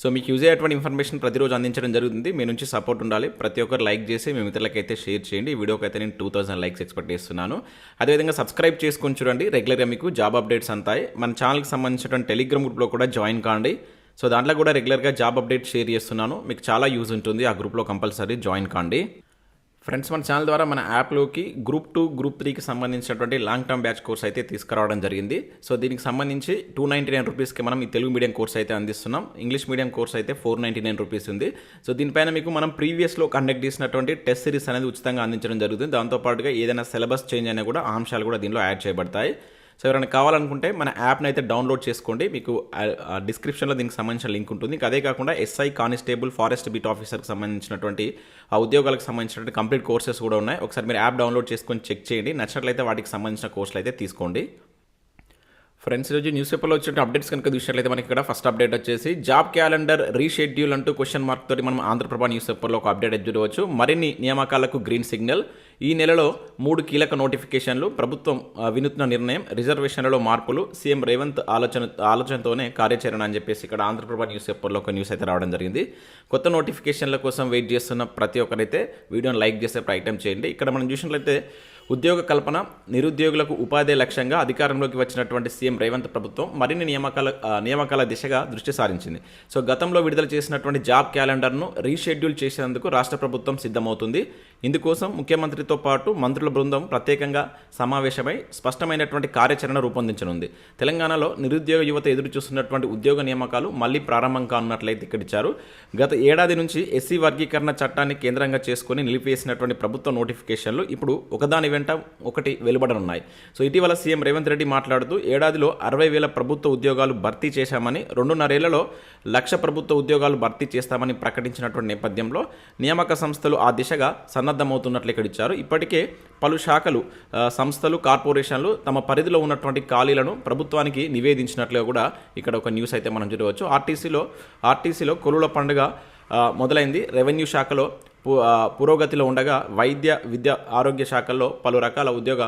So మీకు use అయ్యేటువంటి information ప్రతిరోజు అందించడం జరుగుతుంది. మీ నుంచి సపోర్ట్ ఉండాలి. ప్రతి ఒక్కరు లైక్ చేసి మేము ఇతరులకైతే షేర్ చేయండి. ఈ వీడియోకి అయితే నేను టూ థౌసండ్ లైక్స్ ఎక్స్పెక్ట్ చేస్తున్నాను. అదేవిధంగా సబ్స్క్రైబ్ చేసుకొని చూడండి. రెగ్యులర్గా మీకు జాబ్ అప్డేట్స్ అంతాయి. మన ఛానల్కి సంబంధించిన టెలిగ్రామ్ గ్రూప్లో కూడా జాయిన్ కాండి. సో దాంట్లో కూడా రెగ్యులర్గా జాబ్ అప్డేట్ షేర్ చేస్తున్నాను. మీకు చాలా యూజ్ ఉంటుంది. ఆ గ్రూప్లో కంపల్సరీ జాయిన్ కాండి. ఫ్రెండ్స్ మన ఛానల్ ద్వారా మన యాప్లోకి గ్రూప్ టూ గ్రూప్ త్రీకి సంబంధించినటువంటి లాంగ్ టర్మ్ బ్యాచ్ కోర్స్ అయితే తీసుకురావడం జరిగింది. సో దీనికి సంబంధించి టూ నైంటీ నైన్ రూపీస్కి మనం ఈ తెలుగు మీడియం కోర్స్ అయితే అందిస్తున్నాం. ఇంగ్లీష్ మీడియం కోర్స్ అయితే ఫోర్ నైంటీ నైన్ రూపీస్ ఉంది. సో దీనిపైన మీకు మనం ప్రీవియస్లో కండక్ట్ చేసినటువంటి టెస్ట్ సిరీస్ అనేది ఉచితంగా అందించడం జరుగుతుంది. దాంతోపాటుగా ఏదైనా సిలబస్ చేంజ్ అయినా కూడా అంశాలు కూడా దీనిలో యాడ్ చేయబడతాయి. సో ఎవరైనా కావాలనుకుంటే మన యాప్ని అయితే డౌన్లోడ్ చేసుకోండి. మీకు డిస్క్రిప్షన్లో దీనికి సంబంధించిన లింక్ ఉంటుంది. అదే కాకుండా ఎస్ఐ కానిస్టేబుల్ ఫారెస్ట్ బీట్ ఆఫీసర్కి సంబంధించినటువంటి ఆ ఉద్యోగాలకు సంబంధించినటువంటి కంప్లీట్ కోర్సెస్ కూడా ఉన్నాయి. ఒకసారి మీరు యాప్ డౌన్లోడ్ చేసుకొని చెక్ చేయండి. నచ్చినట్లయితే వాటికి సంబంధించిన కోర్సులు అయితే తీసుకోండి. ఫ్రెండ్స్ ఈరోజు న్యూస్ పేపర్లో వచ్చిన అప్డేట్స్ కనుక చూసినట్లయితే మనకి ఇక్కడ ఫస్ట్ అప్డేట్ వచ్చేసి జాబ్ క్యాలెండర్ రీషెడ్యూల్ అంటూ క్వశ్చన్ మార్క్ తోటి మనం ఆంధ్రప్రభ న్యూస్ పేపర్లో ఒక అప్డేట్ చూడవచ్చు. మరిన్ని నియామకాలకు గ్రీన్ సిగ్నల్ ఈ నెలలో మూడు కీలక నోటిఫికేషన్లు ప్రభుత్వం వినూత్న నిర్ణయం రిజర్వేషన్లలో మార్పులు సీఎం రేవంత్ ఆలోచన ఆలోచనతోనే కార్యాచరణ అని చెప్పేసి ఇక్కడ ఆంధ్రప్రభ న్యూస్ పేపర్లో ఒక న్యూస్ అయితే రావడం జరిగింది. కొత్త నోటిఫికేషన్ల కోసం వెయిట్ చేస్తున్న ప్రతి ఒక్కరైతే వీడియోని లైక్ చేసే ప్రయత్నం చేయండి. ఇక్కడ మనం చూసినట్లయితే ఉద్యోగ కల్పన నిరుద్యోగులకు ఉపాధి లక్ష్యంగా అధికారంలోకి వచ్చినటువంటి సీఎం రేవంత్ ప్రభుత్వం మరిన్ని నియామకాల నియామకాల దిశగా దృష్టి సారించింది. సో గతంలో విడుదల చేసినటువంటి జాబ్ క్యాలెండర్ను రీషెడ్యూల్ చేసేందుకు రాష్ట్ర ప్రభుత్వం సిద్ధమవుతుంది. ఇందుకోసం ముఖ్యమంత్రితో పాటు మంత్రుల బృందం ప్రత్యేకంగా సమావేశమై స్పష్టమైనటువంటి కార్యాచరణ రూపొందించనుంది. తెలంగాణలో నిరుద్యోగ యువత ఎదురు చూస్తున్నటువంటి ఉద్యోగ నియామకాలు మళ్ళీ ప్రారంభం కానున్నట్లయితే ఇక్కడ ఇచ్చారు. గత ఏడాది నుంచి ఎస్సీ వర్గీకరణ చట్టాన్ని కేంద్రంగా చేసుకుని నిలిపివేసినటువంటి ప్రభుత్వ నోటిఫికేషన్లు ఇప్పుడు ఒకదాని వెంట ఒకటి వెలువడనున్నాయి సో ఇటీవల సీఎం రేవంత్ రెడ్డి మాట్లాడుతూ ఏడాదిలో అరవై వేల ప్రభుత్వ ఉద్యోగాలు భర్తీ చేశామని రెండున్నరేళ్ళలో లక్ష ప్రభుత్వ ఉద్యోగాలు భర్తీ చేస్తామని ప్రకటించినటువంటి నేపథ్యంలో నియామక సంస్థలు ఆ దిశగా సన్నద్ధమవుతున్నట్లు ఇక్కడ ఇచ్చారు. ఇప్పటికే పలు శాఖలు సంస్థలు కార్పొరేషన్లు తమ పరిధిలో ఉన్నటువంటి ఖాళీలను ప్రభుత్వానికి నివేదించినట్లుగా కూడా ఇక్కడ ఒక న్యూస్ అయితే మనం చూడవచ్చు. ఆర్టీసీలో ఆర్టీసీలో కొలువుల పండుగ మొదలైంది. రెవెన్యూ శాఖలో పురోగతిలో ఉండగా వైద్య విద్య ఆరోగ్య శాఖల్లో పలు రకాల ఉద్యోగ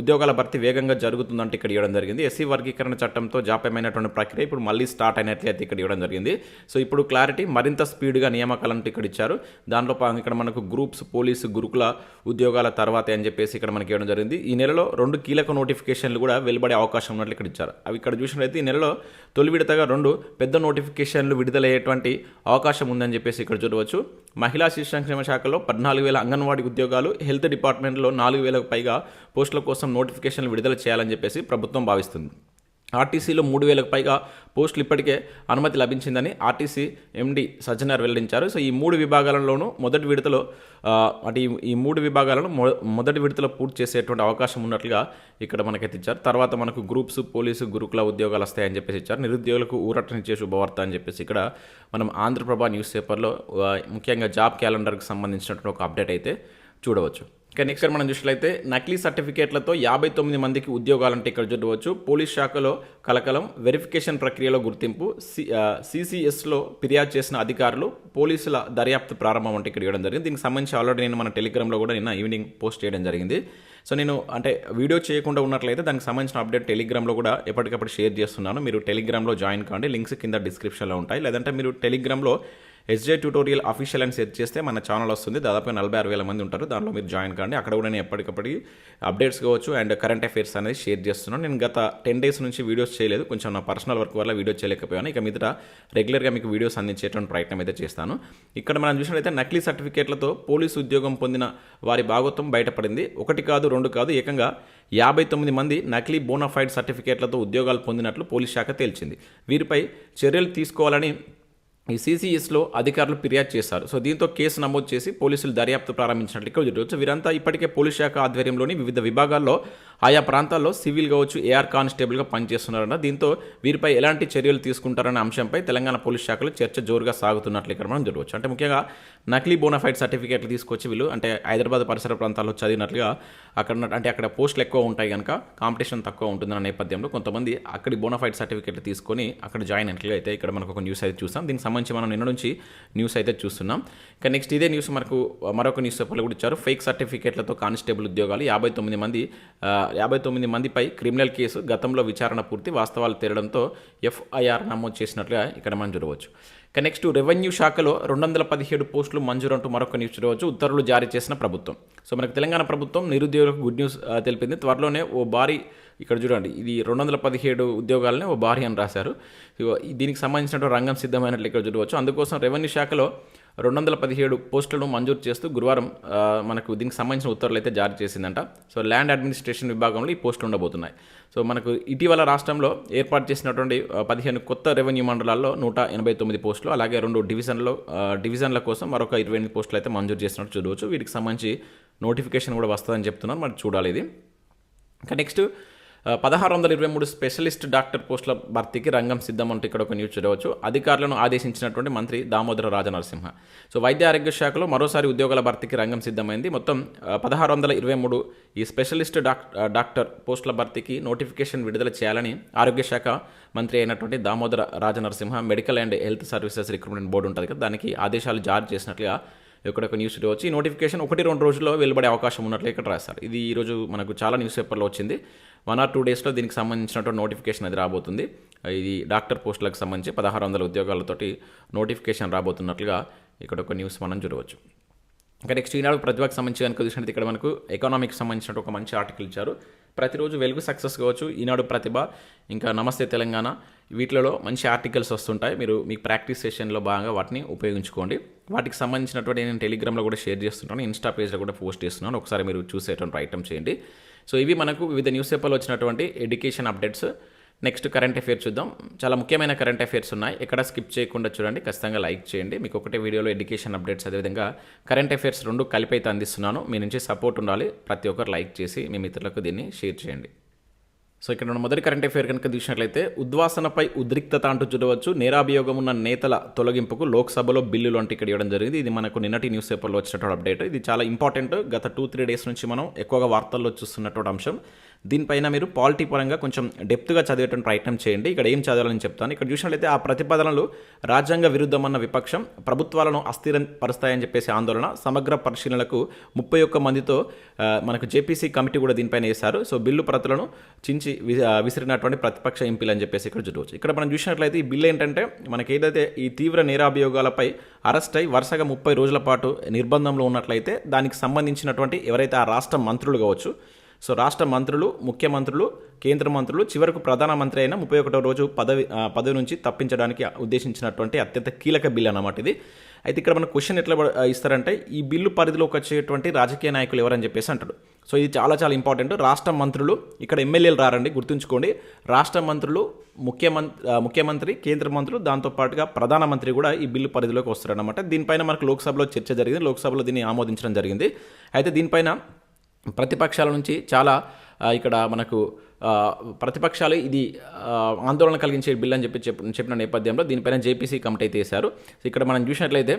ఉద్యోగాల భర్తీ వేగంగా జరుగుతుందంటే ఇక్కడ ఇవ్వడం జరిగింది. ఎస్సీ వర్గీకరణ చట్టంతో జాప్యమైనటువంటి ప్రక్రియ ఇప్పుడు మళ్ళీ స్టార్ట్ అయినట్లయితే ఇక్కడ ఇవ్వడం జరిగింది. సో ఇప్పుడు క్లారిటీ మరింత స్పీడ్గా నియామకాలంటే ఇక్కడ ఇచ్చారు. దాంట్లో ఇక్కడ మనకు గ్రూప్స్ పోలీసు గురుకుల ఉద్యోగాల తర్వాత అని చెప్పేసి ఇక్కడ మనకి ఇవ్వడం జరిగింది. ఈ నెలలో రెండు కీలక నోటిఫికేషన్లు కూడా వెలువడే అవకాశం ఉన్నట్లు ఇక్కడ ఇచ్చారు. అవి ఇక్కడ చూసినట్లయితే ఈ నెలలో తొలి విడతగా రెండు పెద్ద నోటిఫికేషన్లు విడుదలయ్యేటువంటి అవకాశం ఉందని చెప్పేసి ఇక్కడ చూడవచ్చు. మహిళా శిశు సంక్షేమ శాఖలో పద్నాలుగు వేల అంగన్వాడీ ఉద్యోగాలు హెల్త్ డిపార్ట్మెంట్లో నాలుగు వేలకు పైగా పోస్టుల కోసం నోటిఫికేషన్లు విడుదల చేయాలని చెప్పేసి ప్రభుత్వం భావిస్తుంది. ఆర్టీసీలో మూడు వేలకు పైగా పోస్టులు ఇప్పటికే అనుమతి లభించిందని ఆర్టీసీ ఎండి సజ్జనార్ వెల్లడించారు. సో ఈ మూడు విభాగాలలోనూ మొదటి విడతలో అటు ఈ- మూడు విభాగాలను మొదటి విడతలో పూర్తి చేసేటువంటి అవకాశం ఉన్నట్లుగా ఇక్కడ మనకైతే ఇచ్చారు. తర్వాత మనకు గ్రూప్స్ పోలీసు గురుకుల ఉద్యోగాలు వస్తాయని చెప్పేసి ఇచ్చారు. నిరుద్యోగులకు ఊరటనిచ్చే శుభవార్త అని చెప్పేసి ఇక్కడ మనం ఆంధ్రప్రభ న్యూస్ పేపర్లో ముఖ్యంగా జాబ్ క్యాలెండర్కి సంబంధించినటువంటి ఒక అప్డేట్ అయితే చూడవచ్చు. ఇక నెక్స్ట్ మనం చూసినట్లయితే నకిలీ సర్టిఫికేట్లతో యాభై తొమ్మిది మందికి ఉద్యోగాలంటే ఇక్కడ చూడవచ్చు. పోలీస్ శాఖలో కలకలం వెరిఫికేషన్ ప్రక్రియలో గుర్తింపు సిసిఎస్లో ఫిర్యాదు చేసిన అధికారులు పోలీసుల దర్యాప్తు ప్రారంభం అంటే ఇక్కడ ఇవ్వడం జరిగింది. దీనికి సంబంధించి ఆల్రెడీ నేను మన టెలిగ్రామ్లో కూడా నిన్న ఈవినింగ్ పోస్ట్ చేయడం జరిగింది. సో నేను అంటే వీడియో చేయకుండా ఉన్నట్లయితే దానికి సంబంధించిన అప్డేట్ టెలిగ్రామ్లో కూడా ఎప్పటికప్పుడు షేర్ చేస్తున్నాను. మీరు టెలిగ్రామ్లో జాయిన్ కాండి. లింక్స్ కింద డిస్క్రిప్షన్లో ఉంటాయి. లేదంటే మీరు టెలిగ్రామ్లో ఎస్జే ట్యూటోరియల్ అఫీషియల్ అని సెర్చ్ చేస్తే మన ఛానల్ వస్తుంది. దాదాపు నలభై ఆరు వేల మంది ఉంటారు. దాంట్లో మీరు జాయిన్ కాండి. అక్కడ కూడా నేను ఎప్పటికప్పటికి అప్డేట్స్ కావచ్చు అండ్ కరెంట్ అఫైర్స్ అనేది షేర్ చేస్తున్నాను. నేను గత టెన్ డేస్ నుంచి వీడియోస్ చేయలేదు. కొంచెం నా పర్సనల్ వర్క్ వల్ల వీడియో చేయలేకపోయాను. ఇక మీదట రెగ్యులర్గా మీకు వీడియోస్ అందించేటువంటి ప్రయత్నం అయితే చేస్తాను. ఇక్కడ మనం చూసినట్లయితే నకిలీ సర్టిఫికేట్లతో పోలీసు ఉద్యోగం పొందిన వారి భాగోత్వం బయటపడింది. ఒకటి కాదు రెండు కాదు ఏకంగా యాభై తొమ్మిది మంది నకిలీ బోనఫైడ్ సర్టిఫికేట్లతో ఉద్యోగాలు పొందినట్లు పోలీస్ శాఖ తేల్చింది. వీరిపై చర్యలు తీసుకోవాలని ఈ సీసీఎస్లో అధికారులు ఫిర్యాదు చేశారు. సో దీంతో కేసు నమోదు చేసి పోలీసులు దర్యాప్తు ప్రారంభించినట్లు ఇక్కడ చూడవచ్చు వీరంతా ఇప్పటికే పోలీస్ శాఖ ఆధ్వర్యంలోని వివిధ విభాగాల్లో ఆయా ప్రాంతాల్లో సివిల్ కావచ్చు ఏఆర్ కానిస్టేబుల్గా పనిచేస్తున్నారన్న దీంతో వీరిపై ఎలాంటి చర్యలు తీసుకుంటారనే అంశంపై తెలంగాణ పోలీస్ శాఖలో చర్చ జోరుగా సాగుతున్నట్లు ఇక్కడ మనం చూడవచ్చు. అంటే ముఖ్యంగా నకిలీ బోనఫైడ్ సర్టిఫికేట్లు తీసుకొచ్చి వీళ్ళు అంటే హైదరాబాద్ పరిసర ప్రాంతాల్లో చదివినట్లుగా అక్కడ అంటే అక్కడ పోస్టులు ఎక్కువ ఉంటాయి కనుక కాంపిటీషన్ తక్కువ ఉంటుందన్న నేపథ్యంలో కొంతమంది అక్కడి బోనఫైడ్ సర్టిఫికేట్లు తీసుకొని అక్కడ జాయిన్ అయినట్లుగా అయితే ఇక్కడ మనకు ఒక న్యూస్ అయితే చూసాం దీనికి సంబంధించి మనం నిన్న నుంచి న్యూస్ అయితే చూస్తున్నాం. ఇక నెక్స్ట్ ఇదే న్యూస్ మనకు మరొక న్యూస్ పేపర్లో కూడా ఇచ్చారు. ఫేక్ సర్టిఫికేట్లతో కానిస్టేబుల్ ఉద్యోగాలు యాభై తొమ్మిది మంది యాభై తొమ్మిది మందిపై క్రిమినల్ కేసు గతంలో విచారణ పూర్తి వాస్తవాలు తేలడంతో ఎఫ్ఐఆర్ నమోదు చేసినట్లుగా ఇక్కడ మనం చూడవచ్చు. ఇక నెక్స్ట్ రెవెన్యూ శాఖలో రెండు వందల పదిహేడు పోస్టులు మంజూరు అంటూ మరొక న్యూస్ చూడవచ్చు. ఉత్తర్వులు జారీ చేసిన ప్రభుత్వం. సో మనకు తెలంగాణ ప్రభుత్వం నిరుద్యోగులకు గుడ్ న్యూస్ తెలిపింది. త్వరలోనే ఓ భారీ ఇక్కడ చూడండి ఇది రెండు వందల పదిహేడు ఉద్యోగాలని ఓ భారీ అని రాశారు. దీనికి సంబంధించినటువంటి రంగం సిద్ధమైనట్లు ఇక్కడ చూడవచ్చు. అందుకోసం రెవెన్యూ శాఖలో రెండు వందల పదిహేడు పోస్టులను మంజూరు చేస్తూ గురువారం మనకు దీనికి సంబంధించిన ఉత్తర్వులు అయితే జారీ చేసిందంట. సో ల్యాండ్ అడ్మినిస్ట్రేషన్ విభాగంలో ఈ పోస్టులు ఉండబోతున్నాయి. సో మనకు ఇటీవల రాష్ట్రంలో ఏర్పాటు చేసినటువంటి పదిహేను కొత్త రెవెన్యూ మండలాల్లో నూట ఎనభై తొమ్మిది పోస్టులు అలాగే రెండు డివిజన్లో డివిజన్ల కోసం మరొక ఇరవై ఎనిమిది పోస్టులు అయితే మంజూరు చేసినట్టు చూడవచ్చు. వీటికి సంబంధించి నోటిఫికేషన్ కూడా వస్తుందని చెప్తున్నారు. మరి చూడాలి ఇది. ఇంకా నెక్స్ట్ పదహారు వందల ఇరవై మూడు స్పెషలిస్ట్ డాక్టర్ పోస్టుల భర్తీకి రంగం సిద్ధం అంటూ ఇక్కడ ఒక న్యూస్ చూడవచ్చు. అధికారులను ఆదేశించినటువంటి మంత్రి దామోదర రాజనరసింహ. సో వైద్య ఆరోగ్య శాఖలో మరోసారి ఉద్యోగాల భర్తీకి రంగం సిద్ధమైంది. మొత్తం పదహారు వందల ఇరవై మూడు ఈ స్పెషలిస్ట్ డాక్ డాక్టర్ పోస్టుల భర్తీకి నోటిఫికేషన్ విడుదల చేయాలని ఆరోగ్య శాఖ మంత్రి అయినటువంటి Damodara Rajanarasimha medical and health services recruitment board ఉంటుంది కదా దానికి ఆదేశాలు జారీ చేసినట్లుగా ఇక్కడ ఒక న్యూస్ వచ్చి ఈ నోటిఫికేషన్ ఒకటి రెండు రోజుల్లో వెలువడే అవకాశం ఉన్నట్లు ఇక్కడ రాశారు. ఇది ఈరోజు మనకు చాలా న్యూస్ పేపర్లో వచ్చింది. వన్ ఆర్ టూ డేస్లో దీనికి సంబంధించినటువంటి నోటిఫికేషన్ అది రాబోతుంది. ఇది డాక్టర్ పోస్టులకు సంబంధించి పదహారు వందల ఉద్యోగాలతోటి నోటిఫికేషన్ రాబోతున్నట్లుగా ఇక్కడ ఒక న్యూస్ మనం చూడవచ్చు. ఇంకా నెక్స్ట్ ఈనాడు ప్రతిభకు సంబంధించి కనుక చూసినట్టు ఇక్కడ మనకు ఎకనామిక్స్ సంబంధించినట్టు ఒక మంచి ఆర్టికల్ ఇచ్చారు. ప్రతిరోజు వెలుగు సక్సెస్ కావచ్చు. ఈనాడు ప్రతిభ ఇంకా నమస్తే తెలంగాణ. వీటిలో మంచి ఆర్టికల్స్ వస్తుంటాయి. మీరు మీకు ప్రాక్టీస్ సెషన్లో భాగంగా వాటిని ఉపయోగించుకోండి. వాటికి సంబంధించినటువంటి నేను టెలిగ్రామ్లో కూడా షేర్ చేస్తుంటాను. ఇన్స్టా పేజ్లో కూడా పోస్ట్ చేస్తున్నాను. ఒకసారి మీరు చూసేటువంటి ప్రయత్నం చేయండి. సో ఇవి మనకు వివిధ న్యూస్ పేపర్లో వచ్చినటువంటి education updates. Next current affair చూద్దాం. చాలా ముఖ్యమైన కరెంట్ అఫైర్స్ ఉన్నాయి. ఎక్కడ స్కిప్ చేయకుండా చూడండి. ఖచ్చితంగా లైక్ చేయండి. మీకు ఒకటే వీడియోలో ఎడ్యుకేషన్ అప్డేట్స్ అదేవిధంగా కరెంట్ అఫేర్స్ రెండు కలిపి అయితే అందిస్తున్నాను. మీ నుంచి సపోర్ట్ ఉండాలి. ప్రతి ఒక్కరు లైక్ చేసి మీ మిత్రులకు దీన్ని షేర్ చేయండి. సో ఇక్కడ మన మొదటి కరెంట్ అఫేర్ కనుక చూసినట్లయితే ఉద్వాసనపై ఉద్రిక్తత అంటూ చూడవచ్చు. నేరాభియోగం ఉన్న నేతల తొలగింపుకు లోక్సభలో బిల్లు లాంటి ఇక్కడ ఇవ్వడం జరిగింది. ఇది మనకు నిన్నటి న్యూస్ పేపర్లో వచ్చినటువంటి అప్డేట్ ఇది చాలా ఇంపార్టెంట్ గత టూ త్రీ డేస్ నుంచి మనం ఎక్కువగా వార్తల్లో చూస్తున్నటువంటి అంశం. దీనిపైన మీరు పాలిటీ పరంగా కొంచెం డెప్త్గా చదివేటువంటి ప్రయత్నం చేయండి. ఇక్కడ ఏం చదవాలని చెప్తాను? ఇక్కడ చూసినట్లయితే ఆ ప్రతిపాదనలు రాజ్యాంగ విరుద్ధమన్న విపక్షం ప్రభుత్వాలను అస్థిరం పరుస్తాయని చెప్పేసి ఆందోళన సమగ్ర పరిశీలనలకు ముప్పై ఒక్క మందితో మనకు జేపీసీ కమిటీ కూడా దీనిపైన వేశారు. సో బిల్లు ప్రతులను చించి విసిరినటువంటి ప్రతిపక్ష ఎంపీలు అని చెప్పేసి ఇక్కడ చూడవచ్చు. ఇక్కడ మనం చూసినట్లయితే ఈ బిల్లు ఏంటంటే మనకి ఏదైతే ఈ తీవ్ర నేరాభియోగాలపై అరెస్ట్ అయి వరుసగా ముప్పై రోజుల పాటు నిర్బంధంలో ఉన్నట్లయితే దానికి సంబంధించినటువంటి ఎవరైతే ఆ రాష్ట్ర మంత్రులు కావచ్చు సో రాష్ట్ర మంత్రులు ముఖ్యమంత్రులు కేంద్ర మంత్రులు చివరకు ప్రధానమంత్రి అయిన ముప్పై ఒకటో రోజు పదవి పదవి నుంచి తప్పించడానికి ఉద్దేశించినటువంటి అత్యంత కీలక బిల్ అన్నమాట ఇది. అయితే ఇక్కడ మన క్వశ్చన్ ఎట్లా ఇస్తారంటే ఈ బిల్లు పరిధిలోకి వచ్చేటువంటి రాజకీయ నాయకులు ఎవరని చెప్పేసి అంటాడు. సో ఇది చాలా చాలా ఇంపార్టెంట్ రాష్ట్ర మంత్రులు ఇక్కడ ఎమ్మెల్యేలు రారండి గుర్తుంచుకోండి. రాష్ట్ర మంత్రులు ముఖ్యమంత్రి ముఖ్యమంత్రి కేంద్ర మంత్రులు దాంతోపాటుగా ప్రధానమంత్రి కూడా ఈ బిల్లు పరిధిలోకి వస్తారన్నమాట. దీనిపైన మనకు లోక్సభలో చర్చ జరిగింది. లోక్సభలో దీన్ని ఆమోదించడం జరిగింది. అయితే దీనిపైన ప్రతిపక్షాల నుంచి చాలా ఇక్కడ మనకు ప్రతిపక్షాలు ఇది ఆందోళన కలిగించే బిల్ అని చెప్పి చెప్పిన నేపథ్యంలో దీనిపైన జేపీసీ కమిటీ అయితే వేశారు. సో ఇక్కడ మనం చూసినట్లయితే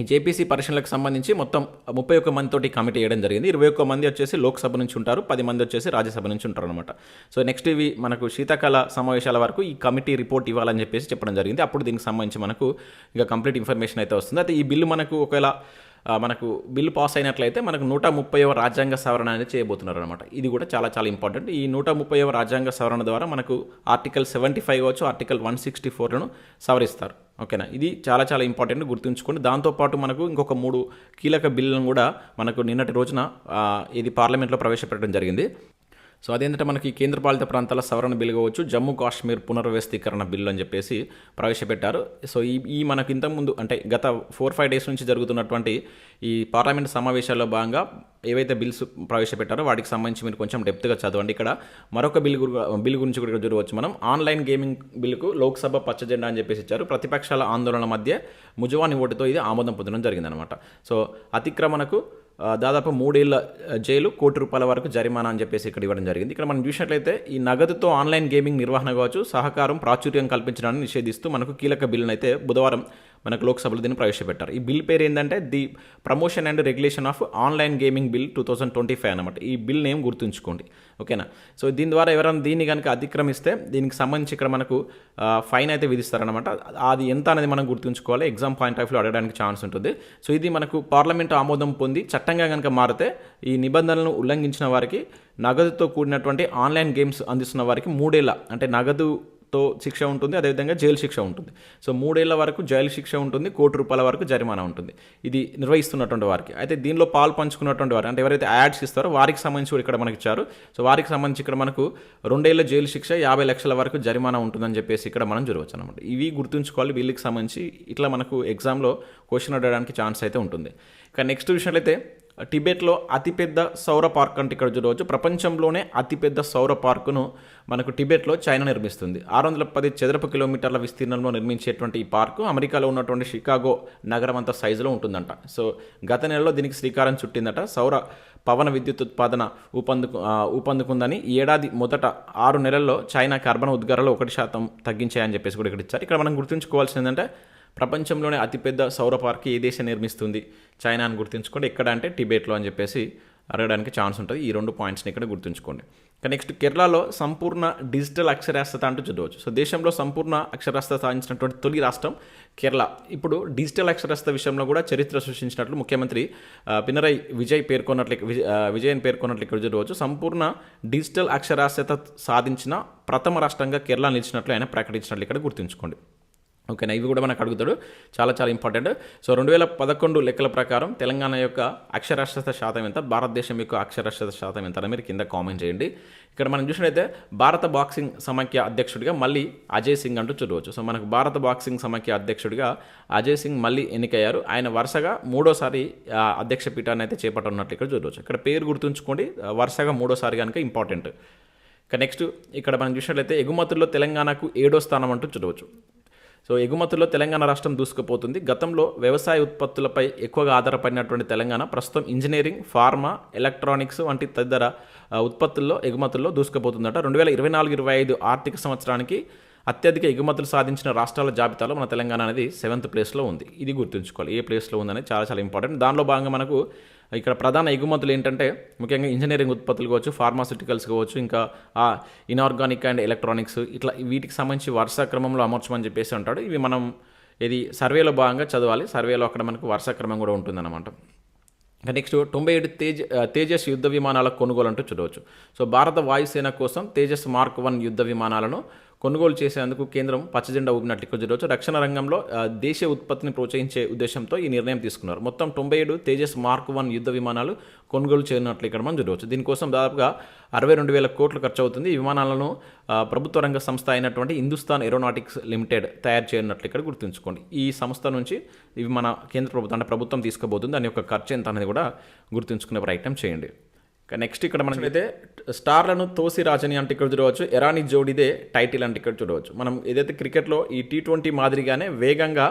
ఈ జేపీసీ పరిశీలనలకు సంబంధించి మొత్తం ముప్పై ఒక్క మందితోటి కమిటీ వేయడం జరిగింది. ఇరవై ఒక్క మంది వచ్చేసి లోక్సభ నుంచి ఉంటారు పది మంది వచ్చేసి రాజ్యసభ నుంచి ఉంటారు అనమాట సో నెక్స్ట్ ఇవి మనకు శీతాకాల సమావేశాల వరకు ఈ కమిటీ రిపోర్ట్ ఇవ్వాలని చెప్పేసి చెప్పడం జరిగింది. అప్పుడు దీనికి సంబంధించి మనకు ఇక కంప్లీట్ ఇన్ఫర్మేషన్ అయితే వస్తుంది. అయితే ఈ బిల్లు మనకు ఒకవేళ మనకు బిల్లు పాస్ అయినట్లయితే మనకు నూట ముప్పైవ రాజ్యాంగ సవరణ అనేది చేయబోతున్నారు అనమాట ఇది కూడా చాలా చాలా ఇంపార్టెంట్. ఈ నూట ముప్పైవ రాజ్యాంగ సవరణ ద్వారా మనకు ఆర్టికల్ సెవెంటీ ఫైవ్ కావచ్చు ఆర్టికల్ వన్ సిక్స్టీ ఫోర్లను సవరిస్తారు. ఓకేనా? ఇది చాలా చాలా ఇంపార్టెంట్ గుర్తుంచుకోండి. దాంతోపాటు మనకు ఇంకొక మూడు కీలక బిల్లులను కూడా మనకు నిన్నటి రోజున ఇది పార్లమెంట్లో ప్రవేశపెట్టడం జరిగింది. సో అదేంటంటే మనకి కేంద్రపాలిత ప్రాంతాల సవరణ బిల్లు కావచ్చు జమ్మూ కాశ్మీర్ పునర్వ్యవస్థీకరణ బిల్లు అని చెప్పేసి ప్రవేశపెట్టారు. సో ఈ ఈ మనకు ఇంతకుముందు అంటే గత ఫోర్ ఫైవ్ డేస్ నుంచి జరుగుతున్నటువంటి ఈ పార్లమెంట్ సమావేశాల్లో భాగంగా ఏవైతే బిల్స్ ప్రవేశపెట్టారో వాటికి సంబంధించి మీరు కొంచెం డెప్త్గా చదవండి. ఇక్కడ మరొక బిల్ బిల్ గురించి కూడా చూడవచ్చు మనం. ఆన్లైన్ గేమింగ్ బిల్లుకు లోక్సభ పచ్చ జెండా అని చెప్పేసి ఇచ్చారు. ప్రతిపక్షాల ఆందోళన మధ్య ముజవాని ఓటుతో ఇది ఆమోదం పొందడం జరిగిందనమాట. సో అతిక్రమణకు దాదాపు మూడేళ్ళ జైలు కోటి రూపాయల వరకు జరిమానా అని చెప్పేసి ఇక్కడ ఇవ్వడం జరిగింది. ఇక్కడ మనం చూసినట్లయితే ఈ నగదుతో ఆన్లైన్ గేమింగ్ నిర్వహణ కావచ్చు సహకారం ప్రాచుర్యం కల్పించడాన్ని నిషేధిస్తూ మనకు కీలక బిల్లును అయితే బుధవారం మనకు లోక్సభలో దీన్ని ప్రవేశపెట్టారు. ఈ బిల్ పేరు ఏంటంటే the promotion and regulation of online gaming bill two thousand twenty five అనమాట ఈ బిల్ నేమ్ గుర్తుంచుకోండి. ఓకేనా? సో దీని ద్వారా ఎవరైనా దీన్ని కనుక అతిక్రమిస్తే దీనికి సంబంధించి ఇక్కడ మనకు ఫైన్ అయితే విధిస్తారనమాట అది ఎంత అనేది మనం గుర్తుంచుకోవాలి. ఎగ్జామ్ పాయింట్ ఆఫ్ వ్యూ అడగడానికి ఛాన్స్ ఉంటుంది. సో ఇది మనకు పార్లమెంట్ ఆమోదం పొంది చట్టంగా కనుక మారితే ఈ నిబంధనలను ఉల్లంఘించిన వారికి నగదుతో కూడినటువంటి ఆన్లైన్ గేమ్స్ అందిస్తున్న వారికి మూడేళ్ళ అంటే నగదు తో శిక్ష ఉంటుంది అదేవిధంగా జైలు శిక్ష ఉంటుంది. సో మూడేళ్ళ వరకు జైలు శిక్ష ఉంటుంది కోటి రూపాయల వరకు జరిమానా ఉంటుంది. ఇది నిర్వహిస్తున్నటువంటి వారికి. అయితే దీనిలో పాలు పంచుకున్నటువంటి వారు అంటే ఎవరైతే యాడ్స్ ఇస్తారో వారికి సంబంధించి కూడా ఇక్కడ మనకి ఇచ్చారు. సో వారికి సంబంధించి ఇక్కడ మనకు రెండేళ్ళ జైలు శిక్ష యాభై లక్షల వరకు జరిమానా ఉంటుందని చెప్పేసి ఇక్కడ మనం చూడవచ్చు అనమాట ఇవి గుర్తుంచుకోవాలి వీళ్ళకి సంబంధించి ఇట్లా మనకు ఎగ్జామ్లో క్వశ్చన్ అడగడానికి ఛాన్స్ అయితే ఉంటుంది. ఇక నెక్స్ట్ విషయంలో అయితే టిబెట్లో అతిపెద్ద సౌర పార్క్ అంటే ఇక్కడ చూడవచ్చు. ప్రపంచంలోనే అతిపెద్ద సౌర పార్కును మనకు టిబెట్లో చైనా నిర్మిస్తుంది. ఆరు వందల పది చదరపు కిలోమీటర్ల విస్తీర్ణంలో నిర్మించేటువంటి ఈ పార్కు అమెరికాలో ఉన్నటువంటి షికాగో నగరం అంత సైజులో ఉంటుందంట. సో గత నెలలో దీనికి శ్రీకారం చుట్టిందట. సౌర పవన విద్యుత్ ఉత్పాదన ఊపందుకు ఊపందుకుందని ఈ ఏడాది మొదట ఆరు నెలల్లో చైనా కార్బన్ ఉద్గారాలు ఒకటి శాతం తగ్గించాయని చెప్పేసి కూడా ఇక్కడ ఇచ్చారు. ఇక్కడ మనం గుర్తుంచుకోవాల్సింది ఏంటంటే ప్రపంచంలోనే అతిపెద్ద సౌర పార్క్ ఏ దేశం నిర్మిస్తుంది. చైనా అని గుర్తుంచుకోండి. ఎక్కడ అంటే టిబెట్లో అని చెప్పేసి అడగడానికి ఛాన్స్ ఉంటుంది. ఈ రెండు పాయింట్స్ని ఇక్కడ గుర్తుంచుకోండి. నెక్స్ట్ కేరళలో సంపూర్ణ డిజిటల్ అక్షరాస్యత అంటూ చూడవచ్చు సో దేశంలో సంపూర్ణ అక్షరాస్యత సాధించినటువంటి తొలి రాష్ట్రం కేరళ. ఇప్పుడు డిజిటల్ అక్షరాస్యత విషయంలో కూడా చరిత్ర సృష్టించినట్లు ముఖ్యమంత్రి పినరై విజయ్ పేర్కొన్నట్లు విజయ్ విజయన్ పేర్కొన్నట్లు ఇక్కడ చూడవచ్చు సంపూర్ణ డిజిటల్ అక్షరాస్యత సాధించిన ప్రథమ రాష్ట్రంగా కేరళ నిలిచినట్లు ఆయన ప్రకటించినట్లు ఇక్కడ గుర్తుంచుకోండి. ఓకేనా? ఇవి కూడా మనకు అడుగుతాడు. చాలా చాలా ఇంపార్టెంట్. సో రెండు వేల పదకొండు లెక్కల ప్రకారం తెలంగాణ యొక్క అక్షరాస్యత శాతం ఎంత? భారతదేశం యొక్క అక్షరాస్యత శాతం ఎంత? అని మీరు కింద కామెంట్ చేయండి. ఇక్కడ మనం చూసినట్టయితే భారత బాక్సింగ్ సమాఖ్య అధ్యక్షుడిగా మళ్ళీ అజయ్ సింగ్ అంటూ చూడవచ్చు. సో మనకు భారత బాక్సింగ్ సమాఖ్య అధ్యక్షుడిగా అజయ్ సింగ్ మళ్ళీ ఎన్నికయ్యారు. ఆయన వరుసగా మూడోసారి అధ్యక్ష పీఠాన్ని అయితే చేపట్టనున్నట్లు ఇక్కడ చూడవచ్చు. ఇక్కడ పేరు గుర్తుంచుకోండి. వరుసగా మూడోసారి కనుక ఇంపార్టెంట్. ఇక నెక్స్ట్ ఇక్కడ మనం చూసినట్లయితే ఎగుమతుల్లో తెలంగాణకు ఏడో స్థానం అంటూ చూడవచ్చు. సో ఎగుమతుల్లో తెలంగాణ రాష్ట్రం దూసుకుపోతుంది. గతంలో వ్యవసాయ ఉత్పత్తులపై ఎక్కువగా ఆధారపడినటువంటి తెలంగాణ ప్రస్తుతం ఇంజనీరింగ్ ఫార్మా ఎలక్ట్రానిక్స్ వంటి తదితర ఉత్పత్తుల్లో ఎగుమతుల్లో దూసుకుపోతుందట. రెండు వేల ఇరవై నాలుగు ఇరవై ఐదు ఆర్థిక సంవత్సరానికి అత్యధిక ఎగుమతులు సాధించిన రాష్ట్రాల జాబితాలో మన తెలంగాణ అనేది సెవెంత్ ప్లేస్లో ఉంది. ఇది గుర్తుంచుకోవాలి. ఏ ప్లేస్లో ఉందనేది చాలా చాలా ఇంపార్టెంట్. దానిలో భాగంగా మనకు ఇక్కడ ప్రధాన ఎగుమతులు ఏంటంటే ముఖ్యంగా ఇంజనీరింగ్ ఉత్పత్తులు కావచ్చు ఫార్మాసిటికల్స్ కావచ్చు ఇంకా ఆ ఇనార్గానిక్ అండ్ ఎలక్ట్రానిక్స్ ఇట్లా వీటికి సంబంధించి వరుస క్రమంలో అమర్చమని చెప్పేసి అంటాడు. ఇవి మనం ఇది సర్వేలో భాగంగా చదవాలి. సర్వేలో అక్కడ మనకు వరుస క్రమం కూడా ఉంటుందన్నమాట. నెక్స్ట్ తొంభై ఏడు తేజ్ తేజస్ యుద్ధ విమానాల కొనుగోలు అంటూ చూడవచ్చు. సో భారత వాయుసేన కోసం తేజస్ మార్క్ వన్ యుద్ధ విమానాలను కొనుగోలు చేసేందుకు కేంద్రం పచ్చజెండా ఊపినట్లు కొద్ది రోజు రక్షణ రంగంలో దేశీయ ఉత్పత్తిని ప్రోత్సహించే ఉద్దేశంతో ఈ నిర్ణయం తీసుకున్నారు. మొత్తం తొంభై ఏడు తేజస్ మార్క్ వన్ యుద్ధ విమానాలు కొనుగోలు చేయనున్నట్లు ఇక్కడ మనం చూడవచ్చు. దీనికోసం దాదాపుగా అరవై రెండు వేల కోట్లు ఖర్చు అవుతుంది ఈ విమానాలను ప్రభుత్వ రంగ సంస్థ అయినటువంటి హిందుస్థాన్ ఏరోనాటిక్స్ లిమిటెడ్ తయారు చేయనున్నట్లు ఇక్కడ గుర్తుంచుకోండి. ఈ సంస్థ నుంచి ఇవి మన కేంద్ర ప్రభుత్వం అంటే ప్రభుత్వం తీసుకోబోతుంది దాని యొక్క ఖర్చు ఎంత అనేది కూడా గుర్తుంచుకునే ప్రయత్నం చేయండి. నెక్స్ట్ ఇక్కడ మనం అయితే స్టార్లను తోసి రాజని అంటే ఇక్కడ చూడవచ్చు ఎరాని జోడిదే టైటిల్ అంటే ఇక్కడ చూడవచ్చు. మనం ఏదైతే క్రికెట్లో ఈ టీ ట్వంటీ మాదిరిగానే వేగంగా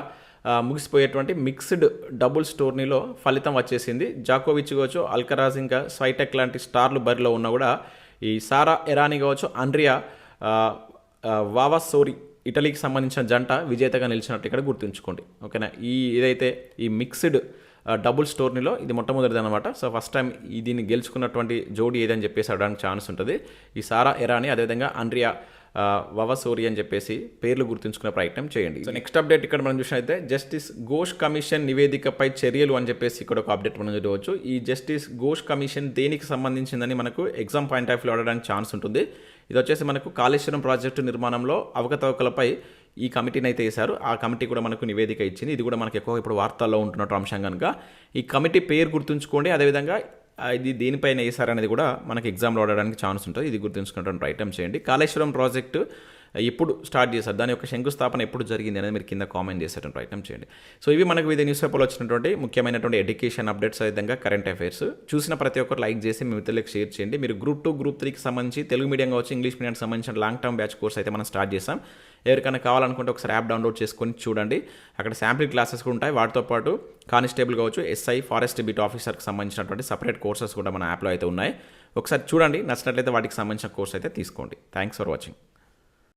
ముగిసిపోయేటువంటి మిక్స్డ్ డబుల్స్ టోర్నీలో ఫలితం వచ్చేసింది. జాకోవిచ్ కావచ్చు అల్కరాజ్ ఇంకా స్వైటెక్ లాంటి స్టార్లు బరిలో ఉన్నా కూడా ఈ సారా ఎరానీ కావచ్చు అండ్రియా ఆ, ఆ, వావాసోరి ఇటలీకి సంబంధించిన జంట విజేతగా నిలిచినట్టు ఇక్కడ గుర్తుంచుకోండి. ఓకేనా? ఈ ఏదైతే ఈ మిక్స్డ్ డబుల్ స్టోర్నీలో ఇది మొట్టమొదటిది అనమాట సో ఫస్ట్ టైం దీన్ని గెలుచుకున్నటువంటి జోడీ ఏదని చెప్పేసి అడడానికి ఛాన్స్ ఉంటుంది. ఈ సారా ఎరాని అదేవిధంగా అండ్రియా వవసూరి అని చెప్పేసి పేర్లు గుర్తుంచుకునే ప్రయత్నం చేయండి. సో నెక్స్ట్ అప్డేట్ ఇక్కడ మనం చూసినట్లయితే జస్టిస్ ఘోష్ కమిషన్ నివేదికపై చర్యలు అని చెప్పేసి ఇక్కడ ఒక అప్డేట్ మనం చూడవచ్చు. ఈ జస్టిస్ ఘోష్ కమిషన్ దేనికి సంబంధించిందని మనకు ఎగ్జామ్ పాయింట్ ఆఫ్ వ్యూ అడగడానికి ఛాన్స్ ఉంటుంది. ఇది వచ్చేసి మనకు కాళేశ్వరం ప్రాజెక్టు నిర్మాణంలో అవకతవకలపై ఈ కమిటీని అయితే వేశారు. ఆ కమిటీ కూడా మనకు నివేదిక ఇచ్చింది. ఇది కూడా మనకు ఎక్కువ ఇప్పుడు వార్తల్లో ఉంటున్నట్టు అంశం కనుక. ఈ కమిటీ పేరు గుర్తుంచుకోండి. అదేవిధంగా ఇది దేనిపైన వేశారనేది కూడా మనకి ఎగ్జామ్లో ఆడడానికి ఛాన్స్ ఉంటుంది. ఇది గుర్తుంచుకున్నటువంటి ఐటమ్ చేయండి. కాళేశ్వరం ప్రాజెక్టు ఎప్పుడు స్టార్ట్ చేశారు? దాని యొక్క శంకుస్థాపన ఎప్పుడు జరిగింది అనేది మీరు కింద కామెంట్ చేసేటువంటి ప్రయత్నం చేయండి. సో ఇవి మనకు వివిధ న్యూస్ పేపర్లో వచ్చినటువంటి ముఖ్యమైనటువంటి ఎడ్యుకేషన్ అప్డేట్స్ విధంగా కరెంట్ అఫైర్స్ చూసిన ప్రతి ఒక్కరు లైక్ చేసి మీ మిత్రులకు షేర్ చేయండి. మీరు గ్రూప్ టూ గ్రూప్ త్రీకి సంబంధించి తెలుగు మీడియం కావచ్చు ఇంగ్లీష్ మీడియానికి సంబంధించిన లాంగ్ టర్మ్ బ్యాచ్ కోర్స్ అయితే మనం స్టార్ట్ చేసాం ఎవరికైనా కావాలనుకుంటే ఒకసారి యాప్ డౌన్లోడ్ చేసుకొని చూడండి. అక్కడ శాంపిల్ క్లాసెస్ కూడా ఉంటాయి. వాటితో పాటు కానిస్టేబుల్ కావచ్చు ఎస్ఐ ఫారెస్ట్ బీట్ ఆఫీసర్కి సంబంధించినటువంటి సపరేట్ కోర్సెస్ కూడా మన యాప్లో అయితే ఉన్నాయి. ఒకసారి చూడండి. నచ్చినట్లయితే వాటికి సంబంధించిన కోర్స్ అయితే తీసుకోండి. Thanks for watching